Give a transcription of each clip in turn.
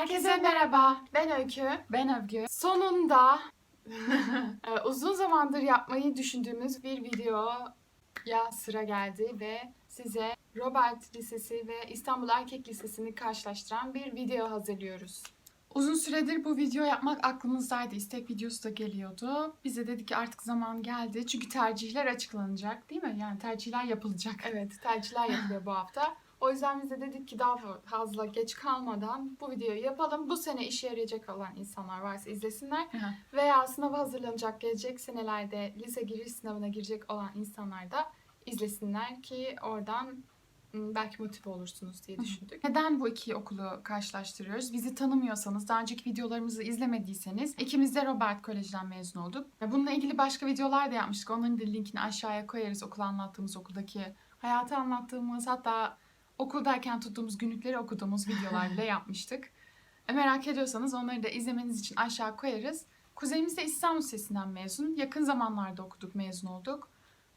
Herkese merhaba. Ben Öykü. Ben Övgü. Sonunda e, uzun zamandır yapmayı düşündüğümüz bir videoya sıra geldi ve size Robert Lisesi ve İstanbul Erkek Lisesi'ni karşılaştıran bir video hazırlıyoruz. Uzun süredir bu video yapmak aklımızdaydı. İstek videosu da geliyordu. Bize dedik ki artık zaman geldi. Çünkü tercihler açıklanacak değil mi? Yani tercihler yapılacak. Evet, tercihler yapılıyor bu hafta. O yüzden biz de dedik ki daha fazla geç kalmadan bu videoyu yapalım. Bu sene işe yarayacak olan insanlar varsa izlesinler. Aha. Veya sınava hazırlanacak gelecek senelerde lise giriş sınavına girecek olan insanlar da izlesinler ki oradan belki motive olursunuz diye Hı hı. düşündük. Neden bu iki okulu karşılaştırıyoruz? Bizi tanımıyorsanız, daha önceki videolarımızı izlemediyseniz ikimiz de Robert Kolej'den mezun olduk. Bununla ilgili başka videolar da yapmıştık. Onların da linkini aşağıya koyarız. Okul anlattığımız okuldaki hayatı anlattığımız hatta okuldayken tuttuğumuz günlükleri okuduğumuz videolar bile yapmıştık. E, Merak ediyorsanız onları da izlemeniz için aşağı koyarız. Kuzeyimiz de İstanbul Lisesi'nden mezun. Yakın zamanlarda okuduk, mezun olduk.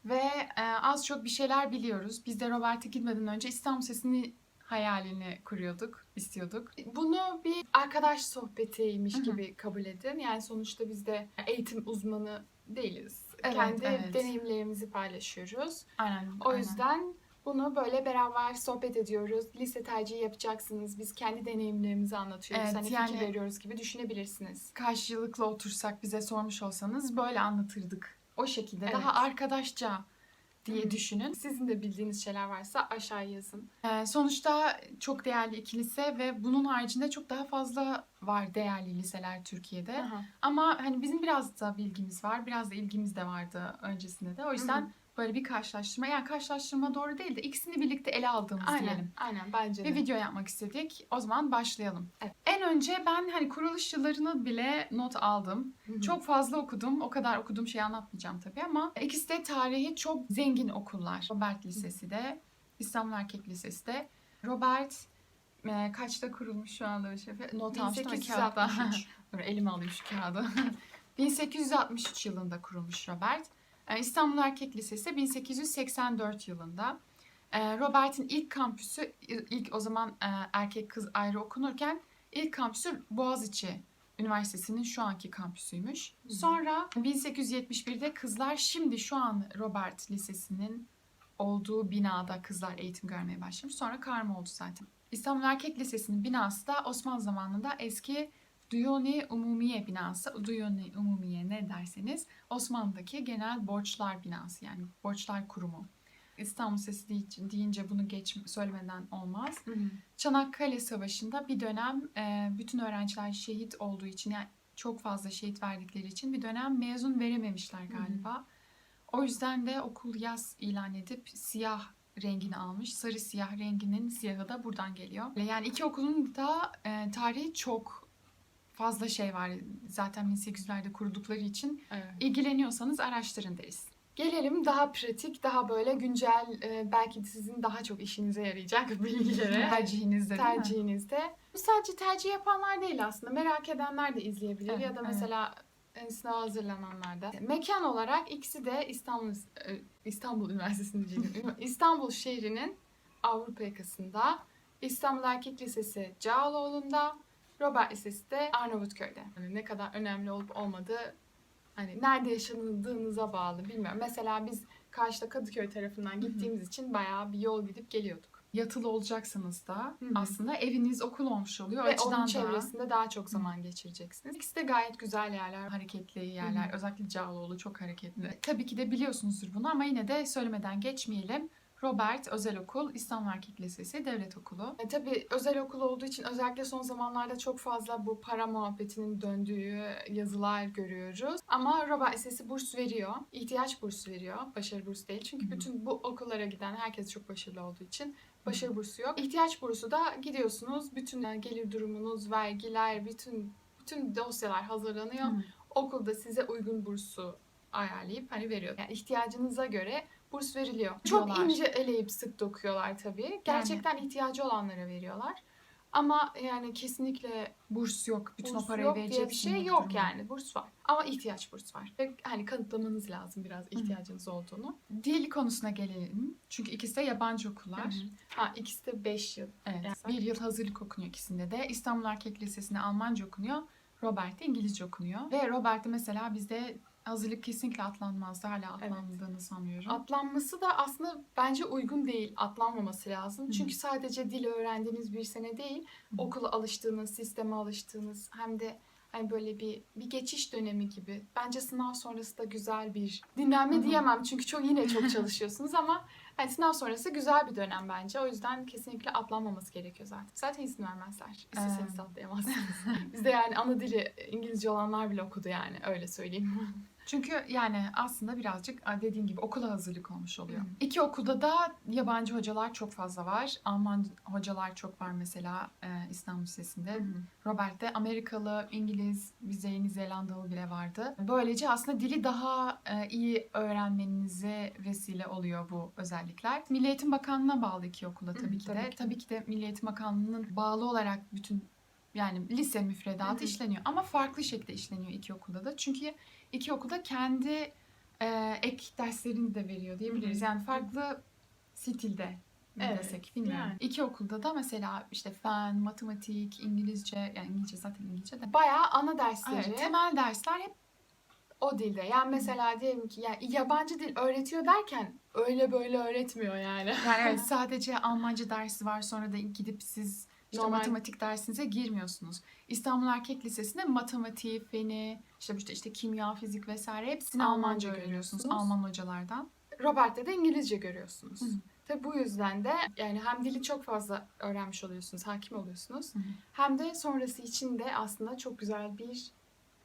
Ve e, az çok bir şeyler biliyoruz. Biz de Robert'e gitmeden önce İstanbul Lisesi'ni hayalini kuruyorduk, istiyorduk. Bunu bir arkadaş sohbetiymiş gibi kabul edin. Yani sonuçta biz de eğitim uzmanı değiliz. Evet, Kendi evet. deneyimlerimizi paylaşıyoruz. Aynen. O aynen. yüzden bunu böyle beraber sohbet ediyoruz. Lise tercihi yapacaksınız. Biz kendi deneyimlerimizi anlatıyoruz. Evet, hani yani- fikir veriyoruz gibi düşünebilirsiniz. karşılıklı otursak bize sormuş olsanız böyle anlatırdık. O şekilde Evet. daha arkadaşça diye Hı. düşünün. Sizin de bildiğiniz şeyler varsa aşağıya yazın. Ee, sonuçta çok değerli iki lise ve bunun haricinde çok daha fazla var değerli liseler Türkiye'de. Aha. Ama hani bizim biraz da bilgimiz var, biraz da ilgimiz de vardı öncesinde de. O yüzden Hı hı. Böyle bir karşılaştırma, yani karşılaştırma doğru değil de ikisini birlikte ele aldığımız Aynen, diyelim. aynen bence de. Bir video yapmak istedik. O zaman başlayalım. Evet. En önce ben hani kuruluş yıllarını bile not aldım. Hı hı. Çok fazla okudum. O kadar okuduğum şeyi anlatmayacağım tabii ama ikisi de tarihi çok zengin okullar. Robert Lisesi de, İstanbul Erkek Lisesi de. Robert e, kaçta kurulmuş şu anda şey? Not almıştım kağıtta. 1863. Dur elime alayım şu kağıdı. 1863 yılında kurulmuş Robert. E, İstanbul Erkek Lisesi 1884 yılında. E, Robert'in ilk kampüsü, ilk o zaman e, erkek kız ayrı okunurken ilk kampüsü Boğaziçi Üniversitesi'nin şu anki kampüsüymüş. Sonra 1871'de kızlar şimdi şu an Robert Lisesi'nin olduğu binada kızlar eğitim görmeye başlamış. Sonra karma oldu zaten. İstanbul Erkek Lisesi'nin binası da Osmanlı zamanında eski Duyuni Umumiye binası. Duyuni Umumiye ne derseniz Osmanlı'daki genel borçlar binası yani borçlar kurumu. İstanbul Lisesi deyince- bunu geç söylemeden olmaz. Hı hı. Çanakkale Savaşı'nda bir dönem e, bütün öğrenciler şehit olduğu için yani çok fazla şehit verdikleri için bir dönem mezun verememişler galiba. O yüzden de okul yaz ilan edip siyah rengini almış. Sarı siyah renginin siyahı da buradan geliyor. Yani iki okulun da e, tarihi çok fazla şey var. Zaten 1800'lerde kurdukları için Evet. ilgileniyorsanız araştırın deriz. Gelelim daha pratik, daha böyle güncel, e, belki sizin daha çok işinize yarayacak bilgilere. Tercihinizde tercihinizde. Bu sadece tercih yapanlar değil aslında. Merak edenler de izleyebilir Evet, ya da evet. mesela e, sınava hazırlananlar da. Mekan olarak ikisi de İstanbul e, İstanbul Üniversitesi'nin. İstanbul şehrinin Avrupa yakasında. İstanbul Erkek Lisesi Cağaloğlu'nda. Robert Lisesi de Arnavutköy'de. Yani ne kadar önemli olup olmadığı hani nerede yaşadığınıza bağlı bilmiyorum. Mesela biz karşıda Kadıköy tarafından gittiğimiz için bayağı bir yol gidip geliyorduk. Yatılı olacaksanız da Hı hı. aslında eviniz okul olmuş oluyor. Ve açıdan onun çevresinde daha çok zaman geçireceksiniz. İkisi de gayet güzel yerler. hareketli yerler. Hı hı. Özellikle Cağaloğlu çok hareketli. Tabii ki de biliyorsunuzdur bunu ama yine de söylemeden geçmeyelim. Robert Özel Okul, İstanbul Erkek Lisesi Devlet Okulu. E, tabii özel okul olduğu için özellikle son zamanlarda çok fazla bu para muhabbetinin döndüğü yazılar görüyoruz. Ama Robert Lisesi burs veriyor. ihtiyaç bursu veriyor. Başarı bursu değil. Çünkü bütün bu okullara giden herkes çok başarılı olduğu için başarı bursu yok. İhtiyaç bursu da gidiyorsunuz. Bütün e, gelir durumunuz, vergiler, bütün bütün dosyalar hazırlanıyor. Hı. okulda size uygun bursu ayarlayıp hani veriyor. Yani ihtiyacınıza göre burs veriliyor. Diyorlar. Çok ince eleyip sık dokuyorlar tabii. Gerçekten ihtiyacı olanlara veriyorlar. Ama yani kesinlikle Burs yok. Bütün burs o parayı yok diye bir şey yok yani. Burs var. Ama ihtiyaç burs var. Ve hani kanıtlamanız lazım biraz ihtiyacınız olduğunu. Dil konusuna gelelim. Çünkü ikisi de yabancı okullar. Hı hı. Ha ikisi de 5 yıl. Evet. Yani- Bir yıl hazırlık okunuyor ikisinde de. İstanbul Erkek Lisesi'nde Almanca okunuyor. Robert'te İngilizce okunuyor. Ve Robert'te mesela bizde hazırlık kesinlikle atlanmazdı. Hala Evet. atlandığını sanmıyorum. Atlanması da aslında bence uygun değil. Atlanmaması lazım. Hı. Çünkü sadece dil öğrendiğiniz bir sene değil, Hı okula alıştığınız, sisteme alıştığınız hem de hani böyle bir bir geçiş dönemi gibi. Bence sınav sonrası da güzel bir dinlenme Hı diyemem çünkü çok yine çok çalışıyorsunuz ama hani sınav sonrası güzel bir dönem bence. O yüzden kesinlikle atlanmaması gerekiyor zaten. Zaten izin vermezler. İsteseniz Ee. atlayamazsınız. Bizde yani ana dili İngilizce olanlar bile okudu yani öyle söyleyeyim. Çünkü yani aslında birazcık a, dediğin gibi okula hazırlık olmuş oluyor. Hı. İki okulda da yabancı hocalar çok fazla var. Alman hocalar çok var mesela e, İstanbul Lisesi'nde. Robert'te Amerikalı, İngiliz, bize Yeni Zelandalı bile vardı. Böylece aslında dili daha e, iyi öğrenmenize vesile oluyor bu özellikler. Milli Eğitim Bakanlığı'na bağlı iki okulda Hı hı, tabii ki tabii de. ki. Tabii ki de Milli Eğitim Bakanlığı'nın bağlı olarak bütün yani lise müfredatı Hı hı. işleniyor ama farklı şekilde işleniyor iki okulda da. Çünkü iki okulda kendi e, ek derslerini de veriyor diyebiliriz. Hı hı. Yani farklı stilde Evet, desek bilmiyorum. yani. İki okulda da mesela işte fen, matematik, İngilizce yani İngilizce zaten İngilizce de. Bayağı ana dersleri Evet, temel dersler hep o dilde. Yani mesela diyelim ki yani yabancı dil öğretiyor derken öyle böyle öğretmiyor yani. yani evet sadece Almanca dersi var sonra da gidip siz işte Normal- matematik dersinize girmiyorsunuz. İstanbul Erkek Lisesi'nde matematiği, feni, işte işte, işte kimya, fizik vesaire hepsini Almanca Almanca görüyorsunuz. Alman hocalardan. Robert'te de İngilizce görüyorsunuz. Hı. Tabi bu yüzden de yani hem dili çok fazla öğrenmiş oluyorsunuz, hakim oluyorsunuz. Hı. Hem de sonrası için de aslında çok güzel bir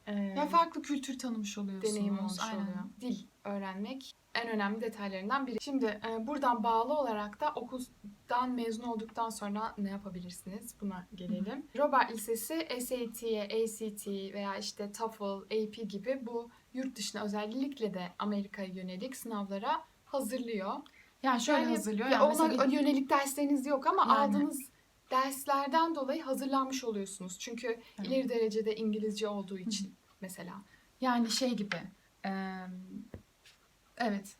e, Ya farklı kültür tanımış oluyorsunuz. deneyim olmuş Aynen. oluyor. Dil öğrenmek en önemli detaylarından biri. Şimdi e, buradan bağlı olarak da okuldan mezun olduktan sonra ne yapabilirsiniz? Buna gelelim. Robert Lisesi SAT'ye, ACT veya işte TOEFL, AP gibi bu yurt dışına özellikle de Amerika'ya yönelik sınavlara hazırlıyor. Yani şöyle Yani hazırlıyor. Ya Yani ona mesela yönelik dersleriniz yok ama Yani. aldığınız derslerden dolayı hazırlanmış oluyorsunuz. Çünkü Evet. ileri derecede İngilizce olduğu için mesela. yani şey gibi. eee, evet.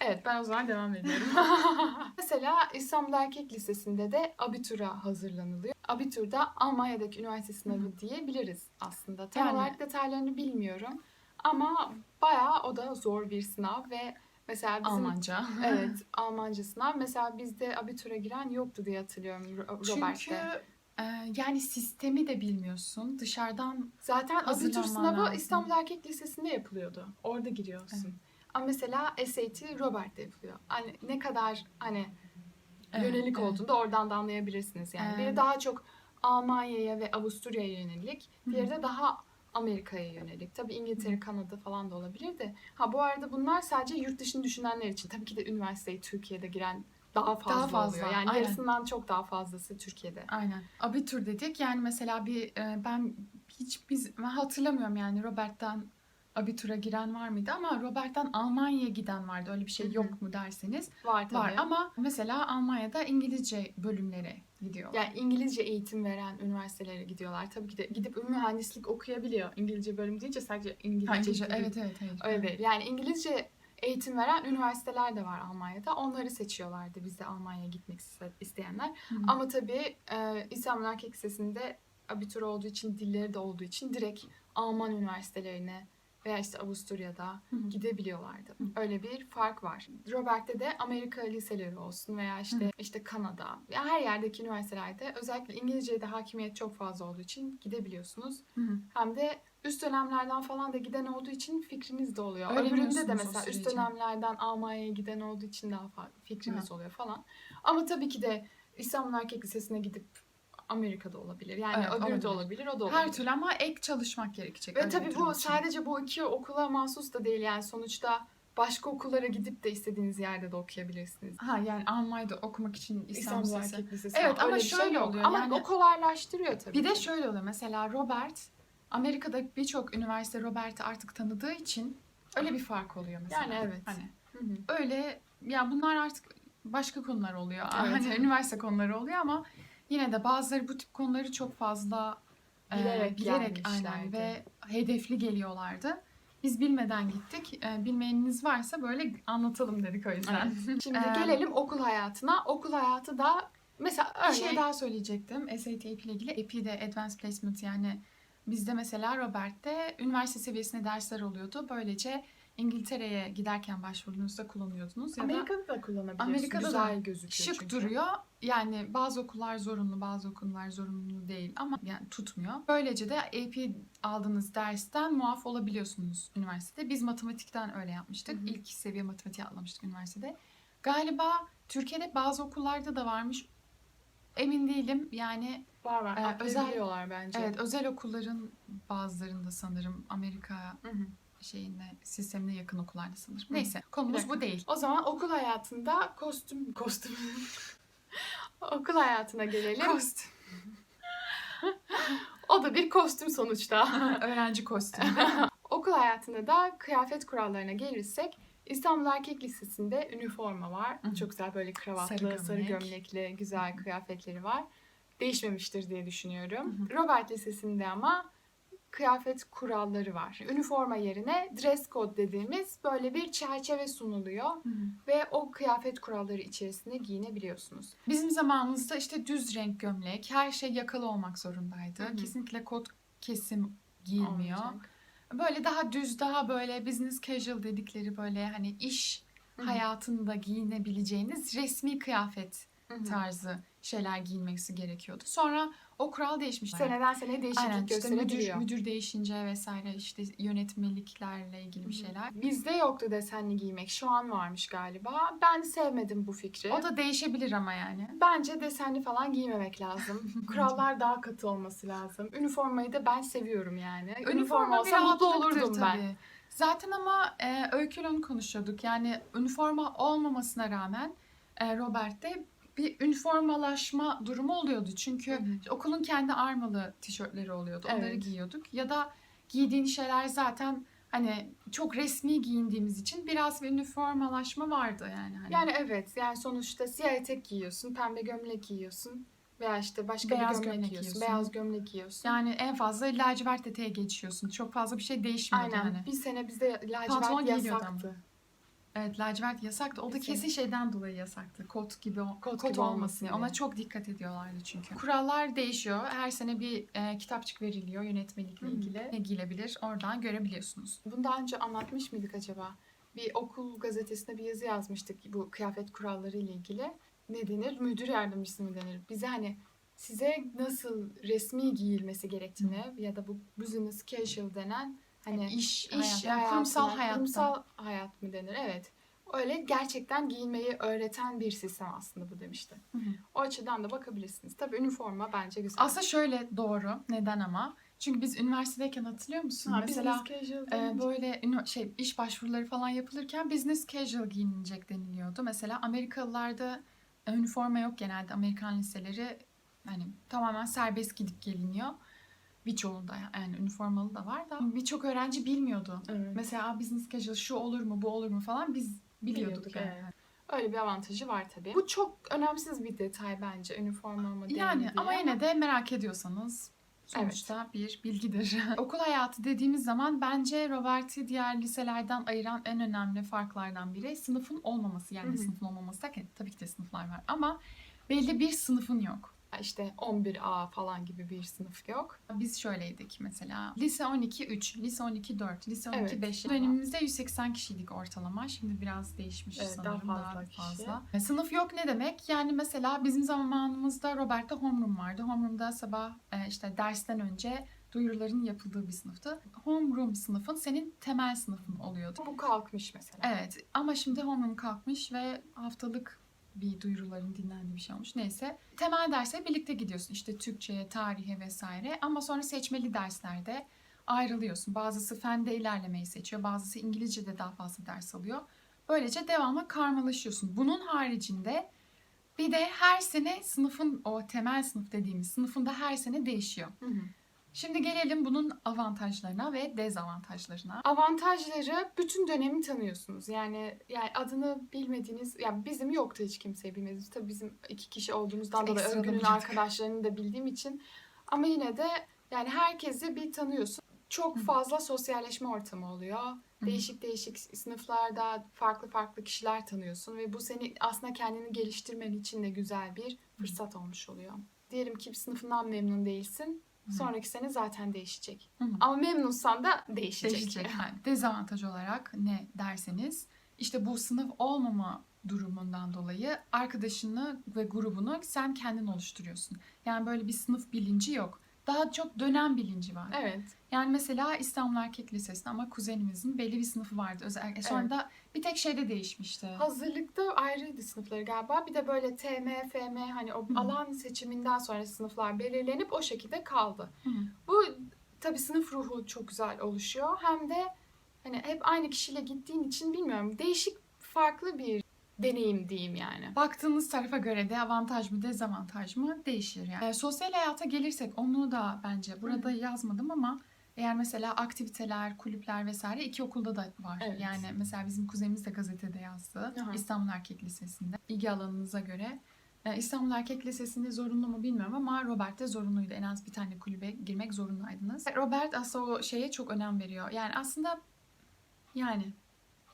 Evet ben o zaman devam ediyorum. Mesela İstanbul Erkek Lisesi'nde de abitura hazırlanılıyor. Abiturda Almanya'daki üniversite sınavı diyebiliriz aslında. Tam Yani- olarak detaylarını bilmiyorum. Ama bayağı o da zor bir sınav ve mesela bizim Almanca. evet Almanca sınav. Mesela bizde abitura giren yoktu diye hatırlıyorum Ro- Çünkü Robert'te. eee, yani sistemi de bilmiyorsun. Dışarıdan Zaten abitur Hazırlanman sınavı lazım. İstanbul Erkek Lisesi'nde yapılıyordu. Orada giriyorsun. Evet. Ama mesela SAT Robert'te yapılıyor. Hani ne kadar hani Evet, yönelik evet. olduğunu da oradan da anlayabilirsiniz yani. Biri Evet. daha çok Almanya'ya ve Avusturya'ya yönelik, diğeri de daha Amerika'ya yönelik. Tabii İngiltere, Kanada falan da olabilir de. Ha bu arada bunlar sadece yurt dışını düşünenler için. Tabii ki de üniversiteye Türkiye'de giren daha fazla, fazla, oluyor. Yani aynen. yarısından çok daha fazlası Türkiye'de. Aynen. Abitur dedik. Yani mesela bir e, ben hiç biz ben hatırlamıyorum yani Robert'ten abitura giren var mıydı ama Robert'ten Almanya'ya giden vardı. Öyle bir şey yok mu derseniz Var tabii. var ama mesela Almanya'da İngilizce bölümlere gidiyor. Yani İngilizce eğitim veren üniversitelere gidiyorlar. Tabii ki de gidip mühendislik okuyabiliyor. İngilizce bölüm deyince sadece İngilizce, Ha, İngilizce, evet evet hayır. Öyle değil. Yani İngilizce eğitim veren üniversiteler de var Almanya'da. Onları seçiyorlardı bizde Almanya'ya gitmek iste- isteyenler. Hı. Ama tabii e, İstanbul Erkek Lisesi'nde abitur olduğu için, dilleri de olduğu için direkt Alman üniversitelerine veya işte Avusturya'da Hı hı. gidebiliyorlardı. Hı. Öyle bir fark var. Robert'te de Amerika liseleri olsun veya işte Hı. işte Kanada veya her yerdeki üniversitelerde özellikle İngilizce'ye de hakimiyet çok fazla olduğu için gidebiliyorsunuz. Hı hı. Hem de üst dönemlerden falan da giden olduğu için fikriniz de oluyor. Öbüründe de mesela üst dönemlerden Almanya'ya giden olduğu için daha fazla fikriniz oluyor falan. Ama tabii ki de İstanbul Erkek Lisesi'ne gidip Amerika'da olabilir. Yani Evet, öbürü de olabilir. olabilir, o da olabilir. Her türlü ama ek çalışmak gerekecek. Ve öyle tabii bu için. sadece bu iki okula mahsus da değil yani sonuçta başka okullara gidip de istediğiniz yerde de okuyabilirsiniz. Ha yani Almanya'da okumak için İstanbul İstanbul. Erkek Lisesi. Evet, ama şey şöyle yok. oluyor, Ama yani- o kolaylaştırıyor tabii Bir de şöyle oluyor mesela Robert Amerika'da birçok üniversite Robert'i artık tanıdığı için öyle bir fark oluyor mesela. Yani evet. Hani Hı hı. öyle ya bunlar artık başka konular oluyor. Evet. Hani üniversite konuları oluyor ama yine de bazıları bu tip konuları çok fazla e, Bilerek bilerek aynen ve hedefli geliyorlardı. Biz bilmeden gittik. E, bilmeyeniniz varsa böyle anlatalım dedik o yüzden. Şimdi Ee, gelelim okul hayatına. Okul hayatı da mesela Bir örneğin şey daha söyleyecektim SAT AP ile ilgili. AP de Advanced Placement yani bizde mesela Robert'te üniversite seviyesinde dersler oluyordu. Böylece İngiltere'ye giderken başvurduğunuzda kullanıyordunuz. Ya da Amerika'da da kullanabiliyorsun. Amerika'da Güzel da gözüküyor şık çünkü. duruyor. Yani bazı okullar zorunlu, bazı okullar zorunlu değil ama yani tutmuyor. Böylece de AP aldığınız dersten muaf olabiliyorsunuz üniversitede. Biz matematikten öyle yapmıştık. Hı hı. İlk seviye matematik atlamıştık üniversitede. Galiba Türkiye'de bazı okullarda da varmış. Emin değilim. Yani Var var. Ee, özel- Atlayabiliyorlar bence. evet özel okulların bazılarında sanırım Amerika Hı hı. şeyine sistemine yakın okullarda sanırım. Hı. Neyse konumuz bu değil. O zaman okul hayatında kostüm kostüm okul hayatına gelelim. Kost. o da bir kostüm sonuçta. Öğrenci kostümü. okul hayatında da kıyafet kurallarına gelirsek İstanbul Erkek Lisesi'nde üniforma var. Hı. Çok güzel böyle kravatlı, Sarı sarı, gömlek. gömlekli güzel kıyafetleri var. Değişmemiştir diye düşünüyorum. Hı Robert Lisesi'nde ama kıyafet kuralları var. Üniforma yerine dress code dediğimiz böyle bir çerçeve sunuluyor Hı hı. ve o kıyafet kuralları içerisinde giyinebiliyorsunuz. Bizim zamanımızda işte düz renk gömlek, her şey yakalı olmak zorundaydı. Hı hı. Kesinlikle kot kesim giyilmiyor. Olmayacak. Böyle daha düz, daha böyle business casual dedikleri böyle hani iş Hı hı. hayatında giyinebileceğiniz resmi kıyafet Hı hı. tarzı şeyler giyinmesi gerekiyordu. Sonra o kural değişmiş. Seneden seneye değişiklik Aynen işte müdür, gösterebiliyor. müdür değişince vesaire işte yönetmeliklerle ilgili bir şeyler. Bizde yoktu desenli giymek. Şu an varmış galiba. Ben sevmedim bu fikri. O da değişebilir ama yani. Bence desenli falan giymemek lazım. Kurallar daha katı olması lazım. Üniformayı da ben seviyorum yani. Üniforma, olsa mutlu rahatlıktır olurdum ben. tabii. Zaten ama e, Öykü'yle onu konuşuyorduk. Yani üniforma olmamasına rağmen e, Robert'te bir üniformalaşma durumu oluyordu. Çünkü Hı hı. okulun kendi armalı tişörtleri oluyordu. Onları Evet. giyiyorduk. Ya da giydiğin şeyler zaten hani çok resmi giyindiğimiz için biraz bir üniformalaşma vardı yani. Hani. Yani evet yani sonuçta siyah etek giyiyorsun, pembe gömlek giyiyorsun veya işte başka Beyaz bir gömlek, gömlek giyiyorsun, beyaz gömlek giyiyorsun. Yani en fazla lacivert eteğe geçiyorsun. Çok fazla bir şey değişmiyordu Aynen. hani. Bir sene bizde Pantolon lacivert giyiliyordu yasaktı. Evet lacivert yasaktı. O da Kesin. kesin şeyden dolayı yasaktı. Kot gibi Kot kot, gibi olmasın diye. Ona çok dikkat ediyorlardı çünkü. Kurallar değişiyor. Her sene bir e, kitapçık veriliyor yönetmelikle hı. ilgili. Ne giyilebilir oradan görebiliyorsunuz. Bunu daha önce anlatmış mıydık acaba? Bir okul gazetesinde bir yazı yazmıştık bu kıyafet kuralları ile ilgili. Ne denir? Müdür yardımcısı mı denir? Bize hani size nasıl resmi giyilmesi gerektiğini ya da bu business casual denen hani İş, iş hayat, kurumsal hayatta. kurumsal hayat mı denir? Evet. Öyle gerçekten giyinmeyi öğreten bir sistem aslında bu demişti. Hı hı. O açıdan da bakabilirsiniz. Tabii üniforma bence güzel. Aslında şöyle doğru. Neden ama? Çünkü biz üniversitedeyken hatırlıyor musun? Ha, Mesela e, böyle şey iş başvuruları falan yapılırken business casual giyinilecek deniliyordu. Mesela Amerikalılarda üniforma yok genelde. Amerikan liseleri hani tamamen serbest gidip geliniyor. Birçoğunda yani üniformalı da var da birçok öğrenci bilmiyordu. Evet. Mesela "Aa, business casual şu olur mu bu olur mu falan biz biliyorduk, Biliyorduk, yani. evet. Öyle bir avantajı var tabii. Bu çok önemsiz bir detay bence üniforma mı değil Yani mi ama diye. yine de merak ediyorsanız sonuçta bir bilgidir. Okul hayatı dediğimiz zaman bence Robert'i diğer liselerden ayıran en önemli farklardan biri sınıfın olmaması. Yani Hı hı. sınıfın olmaması derken tabii ki de sınıflar var ama belli bir sınıfın yok. İşte 11A falan gibi bir sınıf yok. Biz şöyleydik mesela. Lise 12 3, lise 12 4, lise 12 Evet. 5. Dönemimizde 180 kişiydik ortalama. Şimdi biraz değişmiş Evet, daha sanırım. fazla kişi. fazla. E, Sınıf yok ne demek? Yani mesela bizim zamanımızda Robert'te homeroom vardı. Homeroom'da sabah e, işte dersten önce duyuruların yapıldığı bir sınıftı. Homeroom sınıfın senin temel sınıfın oluyordu. Bu kalkmış mesela. Evet ama şimdi homeroom kalkmış ve haftalık bir duyuruların dinlendiği bir şey olmuş. Neyse. Temel derse birlikte gidiyorsun. İşte Türkçe'ye, tarihe vesaire. Ama sonra seçmeli derslerde ayrılıyorsun. Bazısı fende ilerlemeyi seçiyor. Bazısı İngilizce'de daha fazla ders alıyor. Böylece devamlı karmalaşıyorsun. Bunun haricinde bir de her sene sınıfın o temel sınıf dediğimiz sınıfında her sene değişiyor. Hı hı. Şimdi gelelim bunun avantajlarına ve dezavantajlarına. Avantajları bütün dönemi tanıyorsunuz. Yani yani adını bilmediğiniz, yani bizim yoktu hiç kimseyi bilmediğimiz. Tabii bizim iki kişi olduğumuzdan dolayı Örgün'ün arkadaşlarını da bildiğim için. Ama yine de yani herkesi bir tanıyorsun. Çok fazla sosyalleşme ortamı oluyor. Değişik değişik sınıflarda farklı farklı kişiler tanıyorsun ve bu seni aslında kendini geliştirmen için de güzel bir fırsat olmuş oluyor. Diyelim ki bir sınıfından memnun değilsin. Sonraki sene zaten değişecek. Hı hı. Ama memnunsan da değişecek. Değişecek. Yani dezavantaj olarak ne derseniz işte bu sınıf olmama durumundan dolayı arkadaşını ve grubunu sen kendin oluşturuyorsun. Yani böyle bir sınıf bilinci yok. Daha çok dönem bilinci var. Evet. Yani mesela İstanbul Erkek Lisesi'nde ama kuzenimizin belli bir sınıfı vardı. Özel, sonra Evet. da bir tek şeyde değişmişti. Hazırlıkta ayrıydı sınıfları galiba. Bir de böyle TM, FM hani o Hı alan seçiminden sonra sınıflar belirlenip o şekilde kaldı. Hı. Bu tabii sınıf ruhu çok güzel oluşuyor. Hem de hani hep aynı kişiyle gittiğin için bilmiyorum değişik farklı bir deneyim diyeyim yani. Baktığınız tarafa göre de avantaj mı dezavantaj mı değişir yani. Ee, sosyal hayata gelirsek onu da bence burada yazmadım ama eğer mesela aktiviteler, kulüpler vesaire iki okulda da var. Evet. Yani mesela bizim kuzenimiz de gazetede yazdı. Aha. İstanbul Erkek Lisesi'nde. İlgi alanınıza göre. Ee, İstanbul Erkek Lisesi'nde zorunlu mu bilmiyorum ama Robert'te zorunluydu. En az bir tane kulübe girmek zorundaydınız. Robert aslında o şeye çok önem veriyor. Yani aslında yani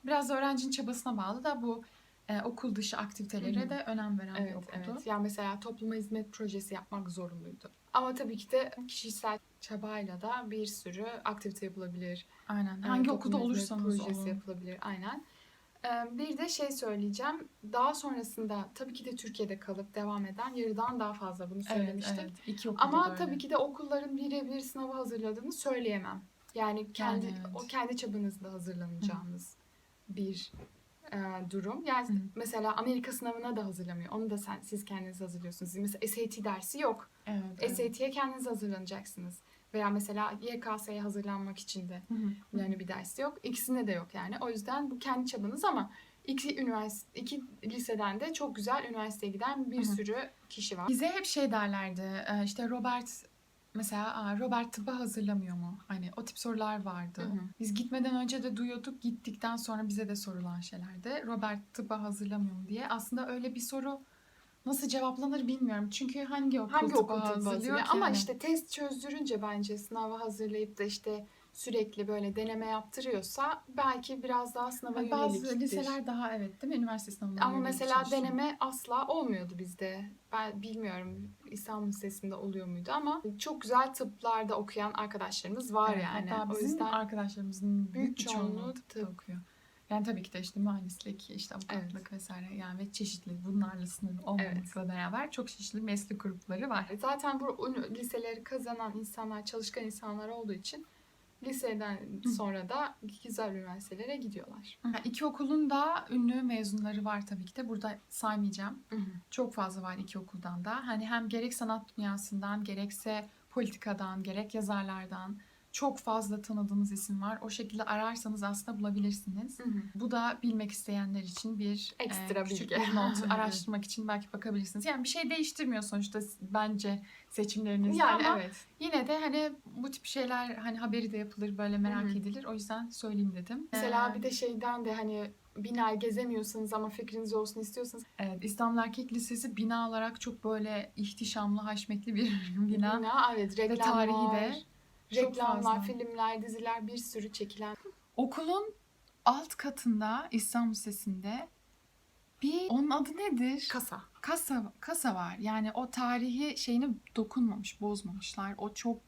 biraz da öğrencinin çabasına bağlı da bu e, okul dışı aktivitelere Hı hı. de önem veren bir Evet, okuldu. evet. Yani mesela topluma hizmet projesi yapmak zorunluydu. Ama tabii ki de kişisel çabayla da bir sürü aktivite yapılabilir. Aynen. Evet, Hangi okulda olursanız projesi olun. yapılabilir. Aynen. Bir de şey söyleyeceğim. Daha sonrasında tabii ki de Türkiye'de kalıp devam eden yarıdan daha fazla bunu Evet, söylemiştim. evet. İki Ama öyle. tabii ki de okulların birebir sınavı hazırladığını söyleyemem. Yani kendi Yani evet. o kendi çabanızla hazırlanacağınız bir e, durum. Yani Hı. mesela Amerika sınavına da hazırlamıyor. Onu da sen siz kendiniz hazırlıyorsunuz. Mesela SAT dersi yok. Evet, evet. SAT'ye kendiniz hazırlanacaksınız. Veya mesela YKS'ye hazırlanmak için de Hı yani bir ders yok. İkisinde de yok yani. O yüzden bu kendi çabanız ama iki üniversite iki liseden de çok güzel üniversiteye giden bir Hı hı. sürü kişi var. Bize hep şey derlerdi. e, işte Robert mesela "Aa, Robert tıbba hazırlamıyor mu? Hani o tip sorular vardı. Hı hı. Biz gitmeden önce de duyuyorduk. Gittikten sonra bize de sorulan şeylerdi. Robert tıbba hazırlamıyor mu diye. Aslında öyle bir soru nasıl cevaplanır bilmiyorum. Çünkü hangi okul Hangi tıbba okul tıbbı hazırlıyor hazırlıyor? ki? Ama Hani işte test çözdürünce bence sınava hazırlayıp da işte sürekli böyle deneme yaptırıyorsa belki biraz daha sınava hani bazı yöneliktir. liseler daha evet değil mi? Üniversite sınavına Ama mesela çalışıyor. deneme asla olmuyordu bizde. Ben bilmiyorum İstanbul Lisesi'nde oluyor muydu ama çok güzel tıplarda okuyan arkadaşlarımız var Evet, yani. Hatta o bizim yüzden arkadaşlarımızın büyük çoğunluğu tıp. okuyor. Yani tabii ki de işte mühendislik, işte avukatlık vesaire yani ve çeşitli bunlarla sınırlı olmamakla beraber çok çeşitli meslek grupları var. zaten bu liseleri kazanan insanlar, çalışkan insanlar olduğu için liseden sonra da güzel üniversitelere gidiyorlar. Yani iki okulun da ünlü mezunları var tabii ki de. Burada saymayacağım. Çok fazla var iki okuldan da. Hani hem gerek sanat dünyasından, gerekse politikadan, gerek yazarlardan çok fazla tanıdığınız isim var. O şekilde ararsanız aslında bulabilirsiniz. Bu da bilmek isteyenler için bir Ekstra e, küçük bilgi. bir not araştırmak için belki bakabilirsiniz. Yani bir şey değiştirmiyor sonuçta bence seçimlerinizde Yani ama evet. yine de hani bu tip şeyler hani haberi de yapılır böyle merak Hı hı. edilir. O yüzden söyleyeyim dedim. Mesela Ee, bir de şeyden de hani bina gezemiyorsanız ama fikriniz olsun istiyorsanız Evet, İstanbul Erkek Lisesi bina olarak çok böyle ihtişamlı, haşmetli bir bina. bina evet Ve reklam tarihi var. de reklamlar, filmler, diziler bir sürü çekilen. Okulun alt katında İstanbul Lisesi'nde bir onun adı nedir? Kasa. Kasa kasa var. Yani o tarihi şeyini dokunmamış, bozmamışlar. O çok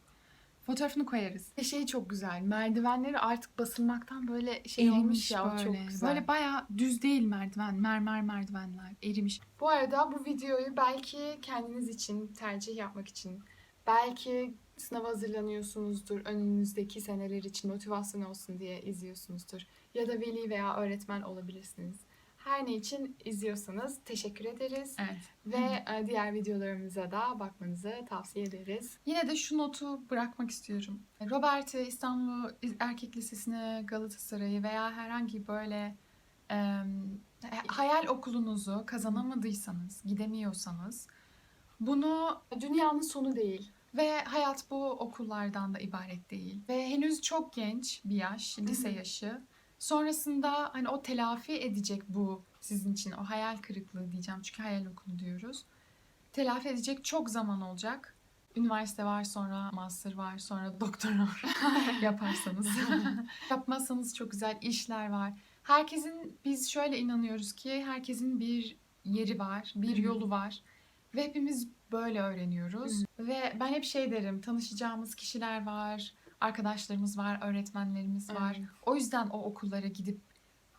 fotoğrafını koyarız. Şey çok güzel. Merdivenleri artık basılmaktan böyle şey olmuş ya o çok güzel. Böyle bayağı düz değil merdiven, mermer merdivenler, erimiş. Bu arada bu videoyu belki kendiniz için tercih yapmak için belki sınava hazırlanıyorsunuzdur. Önünüzdeki seneler için motivasyon olsun diye izliyorsunuzdur. Ya da veli veya öğretmen olabilirsiniz. Her ne için izliyorsanız teşekkür ederiz. Evet. Ve e, diğer videolarımıza da bakmanızı tavsiye ederiz. Yine de şu notu bırakmak istiyorum. Robert'i İstanbul Erkek Lisesi'ne, Galatasaray'ı veya herhangi böyle e, hayal okulunuzu kazanamadıysanız, gidemiyorsanız bunu Dünyanın sonu değil. Ve hayat bu okullardan da ibaret değil. Ve henüz çok genç bir yaş, lise yaşı. Sonrasında hani o telafi edecek bu sizin için o hayal kırıklığı diyeceğim çünkü hayal okulu diyoruz. Telafi edecek çok zaman olacak. Üniversite var sonra master var sonra doktora yaparsanız. Yapmazsanız çok güzel işler var. Herkesin biz şöyle inanıyoruz ki herkesin bir yeri var, bir yolu var. Ve hepimiz böyle öğreniyoruz. Ve ben hep şey derim, tanışacağımız kişiler var, arkadaşlarımız var, öğretmenlerimiz var. Evet. O yüzden o okullara gidip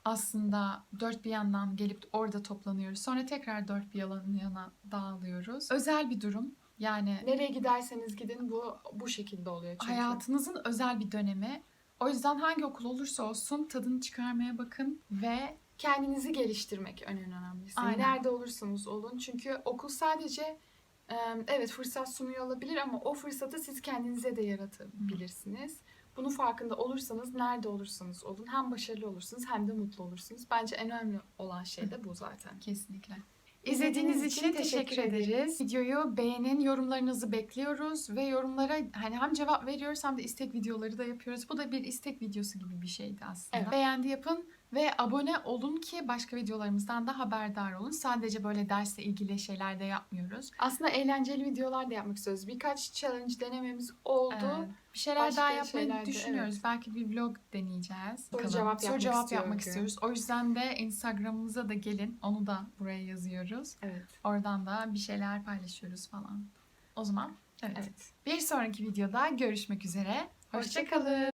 aslında dört bir yandan gelip orada toplanıyoruz. Sonra tekrar dört bir yana dağılıyoruz. Özel bir durum. Yani Nereye giderseniz gidin bu bu şekilde oluyor çünkü. hayatınızın özel bir dönemi. O yüzden hangi okul olursa olsun tadını çıkarmaya bakın ve kendinizi geliştirmek en önemlisi. Aynen. Nerede olursanız olun. Çünkü okul sadece evet fırsat sunuyor olabilir ama o fırsatı siz kendinize de yaratabilirsiniz. Bunun farkında olursanız nerede olursanız olun hem başarılı olursunuz hem de mutlu olursunuz. Bence en önemli olan şey de bu zaten. kesinlikle. İzlediğiniz için teşekkür ederiz. Videoyu beğenin, yorumlarınızı bekliyoruz ve yorumlara hani hem cevap veriyoruz hem de istek videoları da yapıyoruz. Bu da bir istek videosu gibi bir şeydi aslında. Evet. Beğendi yapın ve abone olun ki başka videolarımızdan da haberdar olun. Sadece böyle dersle ilgili şeyler de yapmıyoruz. Aslında eğlenceli videolar da yapmak istiyoruz. Birkaç challenge denememiz oldu. Evet. Bir şeyler Başka daha yapmayı şeyler de, düşünüyoruz. evet. Belki bir vlog deneyeceğiz. Soru Bakalım. cevap Soru yapmak cevap istiyor yapmak istiyoruz. O yüzden de Instagram'ımıza da gelin. Onu da buraya yazıyoruz. Evet. Oradan da bir şeyler paylaşıyoruz falan. O zaman evet. Evet. Bir sonraki videoda görüşmek üzere. Hoşça Hoşçakalın.